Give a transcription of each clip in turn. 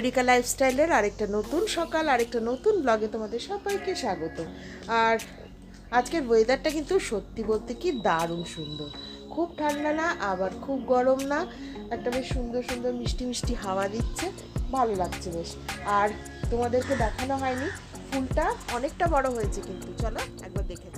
ময়ূরিকা লাইফস্টাইলের আরেকটা নতুন সকাল, আরেকটা নতুন ব্লগে তোমাদের সবাইকে স্বাগত। আর আজকের ওয়েদারটা কিন্তু সত্যি বলতে কি দারুণ সুন্দর। খুব ঠান্ডা না, আবার খুব গরম না, একটা বেশ সুন্দর সুন্দর মিষ্টি মিষ্টি হাওয়া দিচ্ছে, ভালো লাগছে বেশ। আর তোমাদেরকে দেখানো হয়নি, ফুলটা অনেকটা বড় হয়েছে কিন্তু, চলো একবার দেখে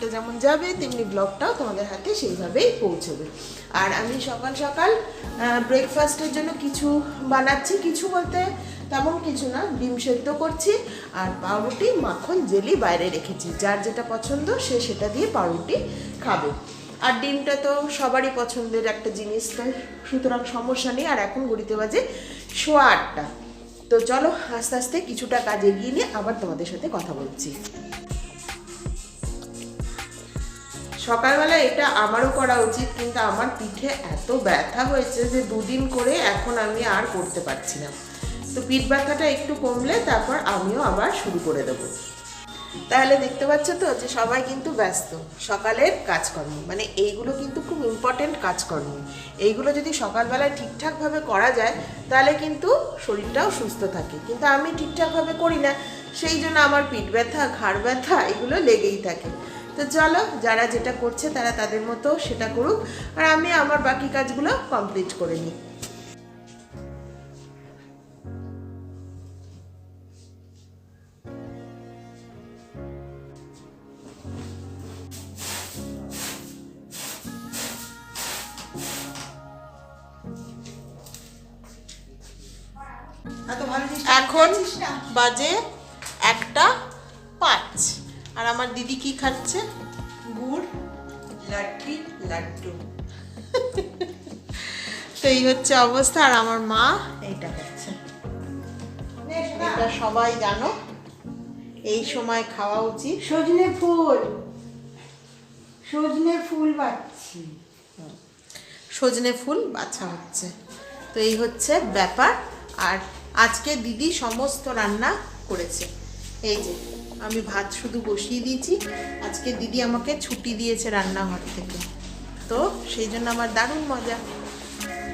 হলো যেমন যাবে, তেমনি ব্লগটাও তোমাদের হাতে সেইভাবেই পৌঁছবে। আর আমি সকাল সকাল ব্রেকফাস্টের জন্য কিছু বানাচ্ছি, কিছু বলতে তেমন কিছু না, ডিম সেদ্ধ করছি আর পাউরুটি, মাখন, জেলি বাইরে রেখেছি। যার যেটা পছন্দ, সে সেটা দিয়ে পাউরুটি খাবে। আর ডিমটা তো সবারই পছন্দের একটা জিনিস তাই সুতরাং সমস্যা নেই। আর এখন ঘড়িতে বাজে সোয়া আটটা। তো চলো, আস্তে আস্তে কিছুটা কাজ এগিয়ে নিয়ে আবার তোমাদের সাথে কথা বলছি। সকালবেলা এটা আমারও করা উচিত, কিন্তু আমার পিঠে এত ব্যথা হয়েছে যে দুদিন করে এখন আমি আর করতে পারছি না। তো পিঠ ব্যথাটা একটু কমলে তারপর আমিও আবার শুরু করে দেবো। তাহলে দেখতে পাচ্ছ তো যে সবাই কিন্তু ব্যস্ত, সকালের কাজকর্ম মানে এইগুলো কিন্তু খুব ইম্পর্টেন্ট কাজকর্ম। এইগুলো যদি সকালবেলায় ঠিকঠাকভাবে করা যায়, তাহলে কিন্তু শরীরটাও সুস্থ থাকে। কিন্তু আমি ঠিকঠাকভাবে করি না, সেই জন্য আমার পিঠ ব্যথা, ঘাড় ব্যথা, এগুলো লেগেই থাকে। তো চলো যারা যেটা করছে তারা তাদের মতো সেটা করুক আর আমি আমার বাকি কাজগুলো কমপ্লিট করে নিই। ভালো জিনিস এখন বাজে আর আমার দিদি কি খাচ্ছে? গুড়। লাড্ডি লাড্ডু। তো এই হচ্ছে অবস্থা আর আমার মা। এইটা খাচ্ছে এটা সবাই জানো এই সময় খাওয়া উচিত। সজনে ফুল। সজনে ফুল বাচ্ছি। সজনে ফুল বাছা হচ্ছে। তো এই হচ্ছে ব্যাপার আর আজকে দিদি সমস্ত রান্না করেছে। এই যে আমি ভাত শুধু বসিয়ে দিয়েছি। আজকে দিদি আমাকে ছুটি দিয়েছে রান্নাঘর থেকে। তো সেই জন্য আমার দারুণ মজা।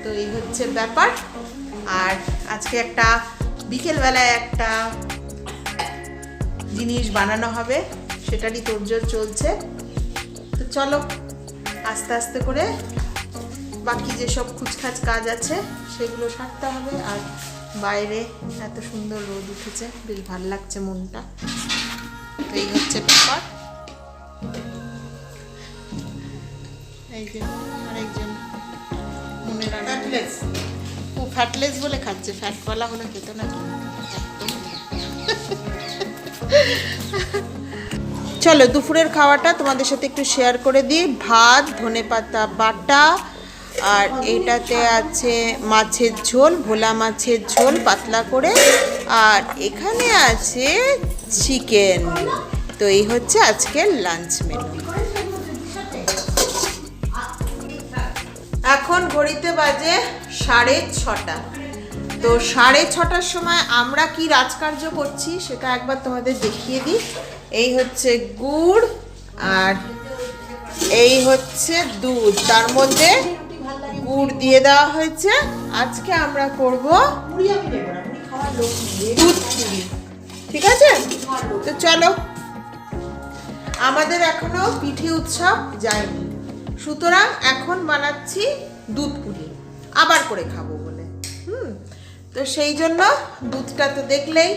তো এই হচ্ছে ব্যাপার। আর আজকে একটা বিকেলবেলায় একটা জিনিস বানানো হবে, সেটারই তোড়জোড় চলছে। তো চলো, আস্তে আস্তে করে বাকি যেসব খুচখাচ কাজ আছে, সেগুলো সারতে হবে। আর বাইরে এত সুন্দর রোদ উঠেছে, বেশ ভালো লাগছে মনটা। তো এই হচ্ছে ব্যাপার। এই যে আরেকজন মনে। ও ফ্যাটলেস বলে খাচ্ছে ফ্যাটওয়ালা হলে খেত না চলো দুপুরের খাওয়াটা তোমাদের সাথে একটু শেয়ার করে দিই। ভাত ধনে পাতা বাটা আর এটাতে আছে মাছের ঝোল ভোলা মাছের ঝোল পাতলা করে আর এখানে আছে চিকেন। তো এই হচ্ছে আজকের লাঞ্চ মেনু। এখন ঘড়িতে বাজে সাড়ে ছটা। তো সাড়ে ছটার সময় আমরা কি রাজকার্য করছি সেটা একবার তোমাদের দেখিয়ে দিই। এই হচ্ছে গুড় আর এই হচ্ছে দুধ। তার মধ্যে গুড় দিয়ে দেওয়া হয়েছে। আজকে আমরা করব দুধ ঠিক আছে? তো চলো। আমাদের এখনও পিঠে উৎসব যায়নি। সুতরাং এখন বানাচ্ছি দুধ পুলি। আবার করে খাব বলে। হুম? তো সেই জন্য দুধটা তো দেখলেই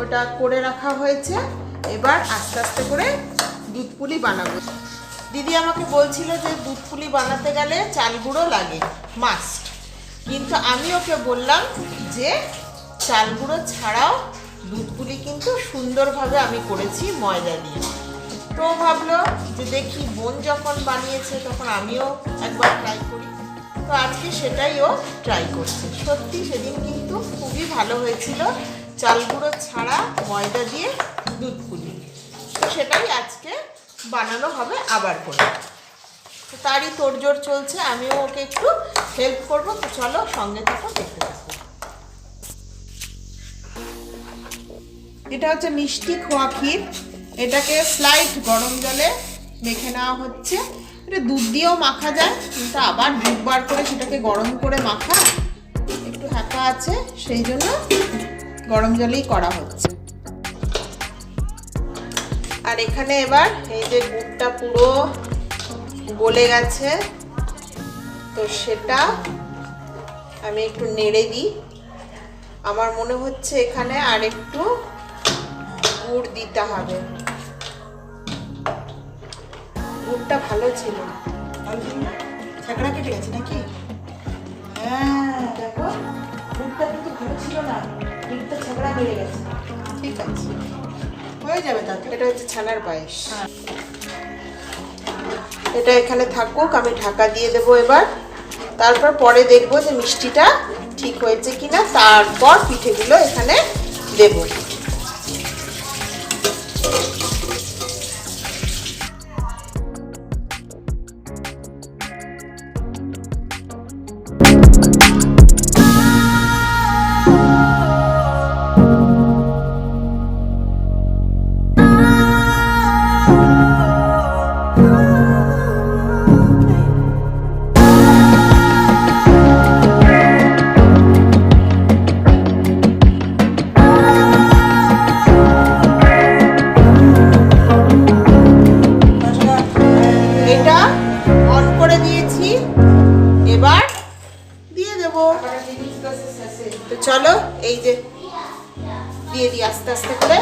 ওটা করে রাখা হয়েছে। এবার আস্তে আস্তে করে দুধ পুলি বানাবো। দিদি আমাকে বলছিল যে দুধ পুলি বানাতে গেলে চাল গুঁড়ো লাগে, মাস্ট। কিন্তু আমি ওকে বললাম যে চাল গুঁড়ো ছাড়াও দুধগুলি কিন্তু সুন্দরভাবে আমি করেছি ময়দা দিয়ে। তো ভাবলো যে দেখি বোন যখন বানিয়েছে তখন আমিও একবার ট্রাই করি। তো আজকে সেটাই ও ট্রাই করছে। সত্যি সেদিন কিন্তু খুবই ভালো হয়েছিল চাল গুঁড়ো ছাড়া ময়দা দিয়ে দুধ পুলি তো সেটাই আজকে বানানো হবে আবার করে। তো তারই তোড়জোড় চলছে, আমিও ওকে একটু হেল্প করব। তো চলো সঙ্গে থাকো, দেখতে এটা হচ্ছে মিষ্টি খোয়া ক্ষীর। এটাকে স্লাইট গরম জলে মেখে নেওয়া হচ্ছে। এটা দুধ দিয়েও মাখা যায়, কিন্তু আবার দুধ বার করে সেটাকে গরম করে মাখা একটু হ্যাপা আছে, সেই জন্য গরম জলেই করা হচ্ছে। আর এখানে এবার এই যে গুড়টা পুরো গলে গেছে, তো সেটা আমি একটু নেড়ে দিই। আমার মনে হচ্ছে এখানে আর একটু গুড় দিতে হবে। গুড়টা ভালো ছিল। ছাকড়া কেটে গেছে নাকি? হ্যাঁ দেখো কিন্তু ভালো ছিল না। দুধটা ছাকড়া বেড়ে গেছে। ঠিক আছে। হয়ে যাবে তাতে এটা হচ্ছে ছানার পায়েস। এটা এখানে থাকুক আমি ঢাকা দিয়ে দেবো এবার। তারপর পরে দেখব যে মিষ্টিটা ঠিক হয়েছে কিনা। তারপর পিঠেগুলো এখানে দেব। চলো এই যে দিয়ে দিই আস্তে আস্তে করে।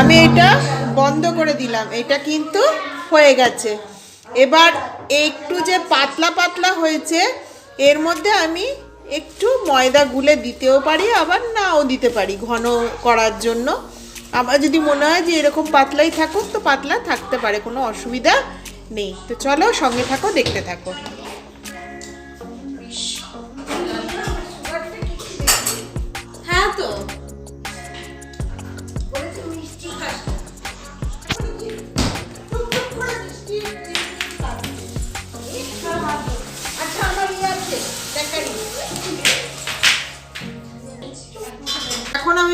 আমি এটা বন্ধ করে দিলাম। এটা কিন্তু হয়ে গেছে। এবার একটু যে পাতলা পাতলা হয়েছে, এর মধ্যে আমি একটু ময়দা গুলে দিতেও পারি, আবার নাও দিতে পারি ঘন করার জন্য। আমার যদি মনে হয় যে এরকম পাতলাই থাকুক, তো পাতলা থাকতে পারে, কোনো অসুবিধা নেই। তো চলো সঙ্গে থাকো, দেখতে থাকো।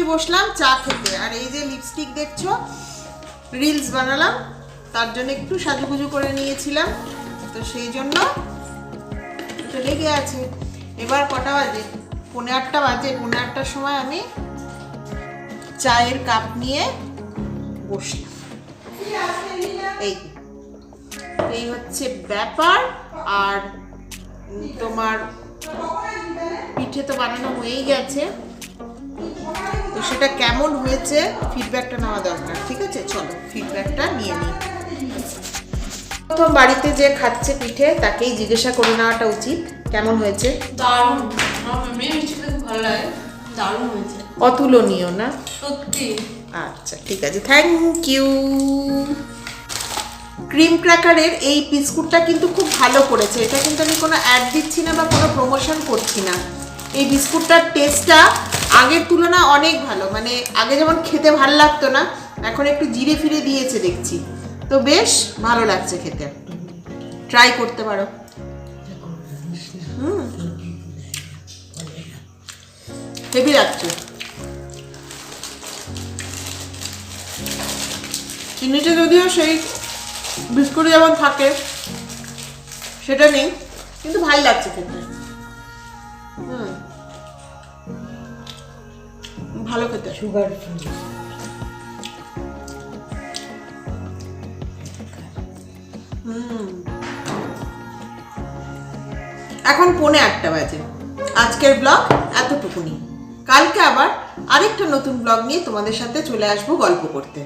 আমি বসলাম, চা খেতে। আর এই যে লিপস্টিক দেখছ রিলস বানালাম, তার জন্য একটু সাজুগুজু করে নিয়েছিলাম। তো সেই জন্য একটু লেগে আছে। এবার কটা বাজে? পনে আটটা বাজে। পনে আটটার সময় আমি চায়ের কাপ নিয়ে বসলাম। এই এই হচ্ছে ব্যাপার। আর তোমার পিঠে তো বানানো হয়েই গেছে। তো সেটা কেমন হয়েছে ফিডব্যাকটা নেওয়া দরকার ঠিক আছে? চলো ফিডব্যাকটা নিয়ে নিই। প্রথম বাড়িতে যে খাচ্ছে পিঠে তাকেই জিজ্ঞাসা করে নেওয়াটা উচিত কেমন হয়েছে? দারুণ। ভালো লাগে। দারুণ হয়েছে। অতুলনীয় না? সত্যি। আচ্ছা ঠিক আছে থ্যাংক ইউ ক্রিম ক্র্যাকারের এই বিস্কুটটা কিন্তু খুব ভালো করেছে। এটা কিন্তু আমি কোনো অ্যাড দিচ্ছি না বা কোনো প্রমোশন করছি না। এই বিস্কুটটার টেস্টটা আগের তুলনায় অনেক ভালো। মানে আগে যেমন খেতে ভালো লাগতো না, এখন একটু জিরে ফিরে দিয়েছে দেখছি। তো বেশ ভালো লাগছে খেতে। ট্রাই করতে পারো। হুম। হেভি লাগছে। চিনিটা যদিও সেই বিস্কুটে যেমন থাকে, সেটা নেই, কিন্তু ভালো লাগছে খেতে। ভালো খেতে। সুগার এখন পৌনে আটটা বাজে। আজকের ব্লগ এতটুকুনি। কালকে আবার আরেকটা নতুন ব্লগ নিয়ে তোমাদের সাথে চলে আসব গল্প করতে।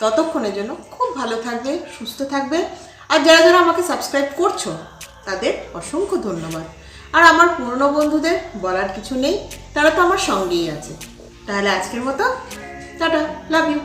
ততক্ষণের জন্য খুব ভালো থাকবে সুস্থ থাকবে। আর যারা যারা আমাকে সাবস্ক্রাইব করছ তাদের অসংখ্য ধন্যবাদ। আর আমার পুরনো বন্ধুদের বলার কিছু নেই তারা তো আমার সঙ্গেই আছে। তাহলে আজকের মতো টাটা লাভ ইউ